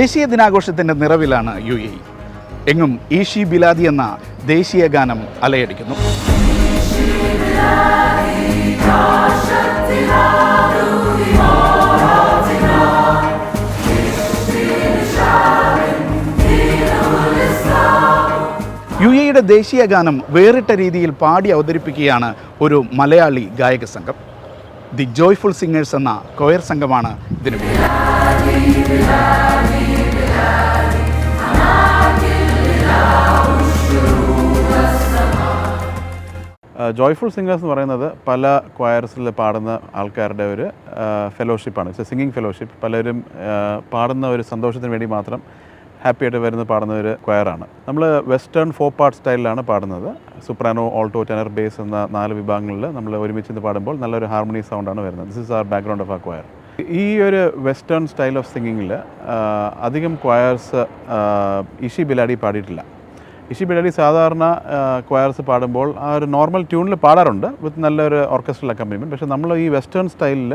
ദേശീയ ദിനാഘോഷത്തിന്റെ നിറവിലാണ് U A എങ്ങും ഈഷി ബിലാദി എന്ന ദേശീയ ഗാനം അലയടിക്കുന്നു. യു എയുടെ ദേശീയ ഗാനം വേറിട്ട രീതിയിൽ പാടി അവതരിപ്പിക്കുകയാണ് ഒരു മലയാളി ഗായക സംഘം. ദി ജോയ്ഫുൾ സിംഗേഴ്സ് എന്ന കൊയർ സംഘമാണ് ഇതിന് ജോയ്ഫുൾ സിംഗേഴ്സ് എന്ന് പറയുന്നത് പല ക്വയർസിൽ പാടുന്ന ആൾക്കാരുടെ ഒരു ഫെലോഷിപ്പാണ് സിംഗിങ് ഫെലോഷിപ്പ് പലരും പാടുന്ന ഒരു സന്തോഷത്തിന് വേണ്ടി മാത്രം ഹാപ്പി ആയിട്ട് വരുന്ന പാടുന്ന ഒരു ക്വയറാണ് നമ്മൾ വെസ്റ്റേൺ ഫോർ പാർട്ട് സ്റ്റൈലിലാണ് പാടുന്നത്. സുപ്രാനോ ഓൾട്ടോ ടെനർ ബേസ് എന്ന നാല് വിഭാഗങ്ങളിൽ നമ്മൾ ഒരുമിച്ച് പാടുമ്പോൾ നല്ലൊരു ഹാർമണി സൗണ്ടാണ് വരുന്നത്. This is our background of ആ ക്വയർ ഈ ഒരു വെസ്റ്റേൺ സ്റ്റൈൽ ഓഫ് സിംഗിങ്ങിൽ അധികം ക്വയർസ് ഇഷി ബിലാഡി പാടിയിട്ടില്ല. ഇഷി ബിലാഡി സാധാരണ ക്വയർസ് പാടുമ്പോൾ ആ ഒരു നോർമൽ ട്യൂണിൽ പാടാറുണ്ട് വിത്ത് നല്ലൊരു ഓർക്കസ്ട്രൽ അക്കമ്പനിമെന്റ് പക്ഷേ നമ്മൾ ഈ വെസ്റ്റേൺ സ്റ്റൈലിൽ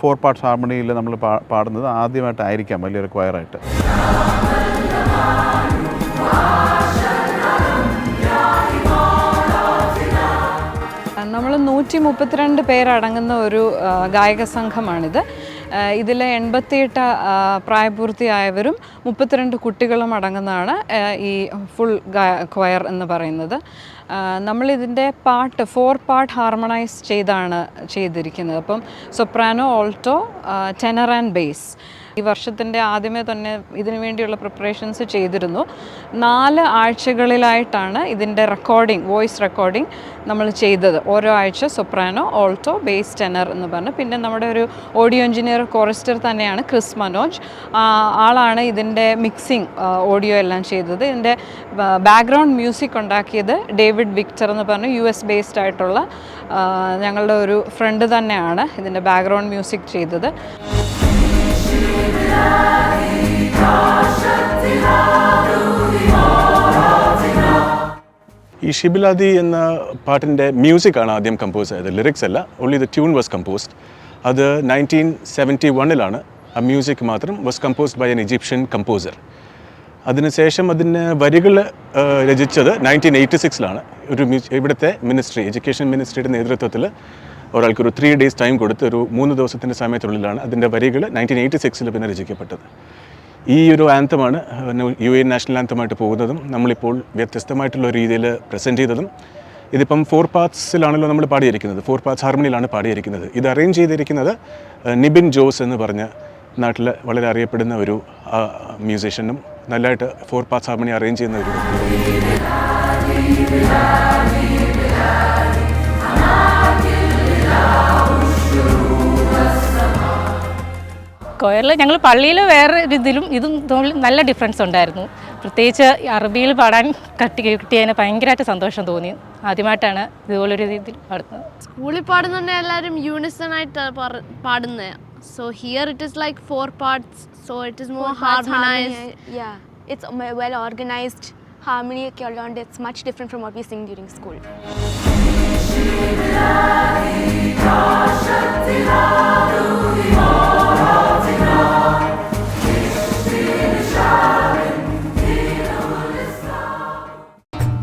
ഫോർ പാർട്സ് ഹാർമണിയിൽ നമ്മൾ പാടുന്നത് ആദ്യമായിട്ടായിരിക്കാം വലിയൊരു ക്വയറായിട്ട് നൂറ്റി മുപ്പത്തിരണ്ട് പേരടങ്ങുന്ന ഒരു ഗായക സംഘമാണിത്. ഇതിൽ എൺപത്തിയെട്ട് പ്രായപൂർത്തിയായവരും മുപ്പത്തിരണ്ട് കുട്ടികളും അടങ്ങുന്നതാണ് ഈ ഫുൾ ക്വയർ എന്ന് പറയുന്നത്. നമ്മളിതിന്റെ പാട്ട് ഫോർ പാർട്ട് ഹാർമണൈസ് ചെയ്താണ് ചെയ്തിരിക്കുന്നത്. അപ്പം soprano alto tenor and bass. ഈ വർഷത്തിന്റെ ആദ്യമേ തന്നെ ഇതിനു വേണ്ടിയുള്ള പ്രിപ്പറേഷൻസ് ചെയ്തിരുന്നു. നാല് ആഴ്ചകളിലായിട്ടാണ് ഇതിന്റെ റെക്കോർഡിംഗ് വോയിസ് റെക്കോർഡിംഗ് നമ്മൾ ചെയ്തത്. ഓരോ ആഴ്ച സൊപ്രാനോ ഓൾട്ടോ ബേസ് ടെനർ എന്ന് പറഞ്ഞ്. പിന്നെ നമ്മുടെ ഒരു ഓഡിയോ എഞ്ചിനീയർ കോറിസ്റ്റർ തന്നെയാണ് ക്രിസ് മനോജ്. ആളാണ് ഇതിന്റെ മിക്സിംഗ് ഓഡിയോ എല്ലാം ചെയ്തത്. ഇതിന്റെ ബാക്ക്ഗ്രൗണ്ട് മ്യൂസിക് ഉണ്ടാക്കിയത് ഡേവിഡ് വിക്ടർ എന്ന് പറഞ്ഞ് യു എസ് ബേസ്ഡ് ആയിട്ടുള്ള ഞങ്ങളുടെ ഒരു ഫ്രണ്ട് തന്നെയാണ് ഇതിന്റെ ബാക്ക്ഗ്രൗണ്ട് മ്യൂസിക് ചെയ്തത്. ഈ ഷിബിലാദി എന്ന പാട്ടിന്റെ മ്യൂസിക്കാണ് ആദ്യം കമ്പോസ് ചെയ്തത്. ലിറിക്സ് അല്ല only the tune was composed അത് നയന്റീൻ സെവന്റി വണ്ണിലാണ് ആ മ്യൂസിക് മാത്രം was composed by an Egyptian composer അതിനുശേഷം അതിന് വരികൾ രചിച്ചത് നയന്റീൻ എയ്റ്റി സിക്സിലാണ് ഒരു ഇവിടുത്തെ മിനിസ്ട്രി എഡ്യൂക്കേഷൻ മിനിസ്ട്രിയുടെ നേതൃത്വത്തിൽ ഒരാൾക്കൊരു ത്രീ ഡേയ്സ് ടൈം കൊടുത്ത് ഒരു മൂന്ന് ദിവസത്തിന്റെ സമയത്തിനുള്ളിലാണ് അതിന്റെ വരികൾ നയന്റീൻ എയ്റ്റി സിക്സിൽ പിന്നെ രചിക്കപ്പെട്ടത്. ഈ ഒരു ആന്തമാണ് യു എ നാഷണൽ ആന്തമായിട്ട് പോകുന്നതും നമ്മളിപ്പോൾ വ്യത്യസ്തമായിട്ടുള്ള രീതിയിൽ പ്രസന്റ് ചെയ്തതും ഇതിപ്പം ഫോർ പാർട്സിലാണല്ലോ നമ്മൾ പാടിയിരിക്കുന്നത്. ഫോർ പാർട്സ് ഹാർമണിയിലാണ് പാടിയിരിക്കുന്നത്. ഇത് അറേഞ്ച് ചെയ്തിരിക്കുന്നത് നിബിൻ ജോസ് എന്ന് പറഞ്ഞ നാട്ടിൽ വളരെ അറിയപ്പെടുന്ന ഒരു മ്യൂസീഷ്യനും നല്ലതായിട്ട് ഫോർ പാർട്സ് ഹാർമണി അറേഞ്ച് ചെയ്യുന്ന ഒരു കൊയറിൽ ഞങ്ങൾ പള്ളിയിൽ വേറെ ഒരു ഇതിലും ഇതും തമ്മിൽ നല്ല ഡിഫറൻസ് ഉണ്ടായിരുന്നു. പ്രത്യേകിച്ച് അറബിയിൽ പാടാൻ കട്ടി കിട്ടിയതിന് ഭയങ്കരമായിട്ട് സന്തോഷം തോന്നി. ആദ്യമായിട്ടാണ് ഇതുപോലൊരു രീതിയിൽ പാടുന്നത്. സ്കൂളിൽ പാടുന്നുണ്ട് എല്ലാവരും യൂണിസൺ ആയിട്ട് പാടുന്നത് so here it is like four parts so it is more harmonised um, well organized. Harmony ഒക്കെ ഉള്ളതുകൊണ്ട് it's much different from what we sing during school.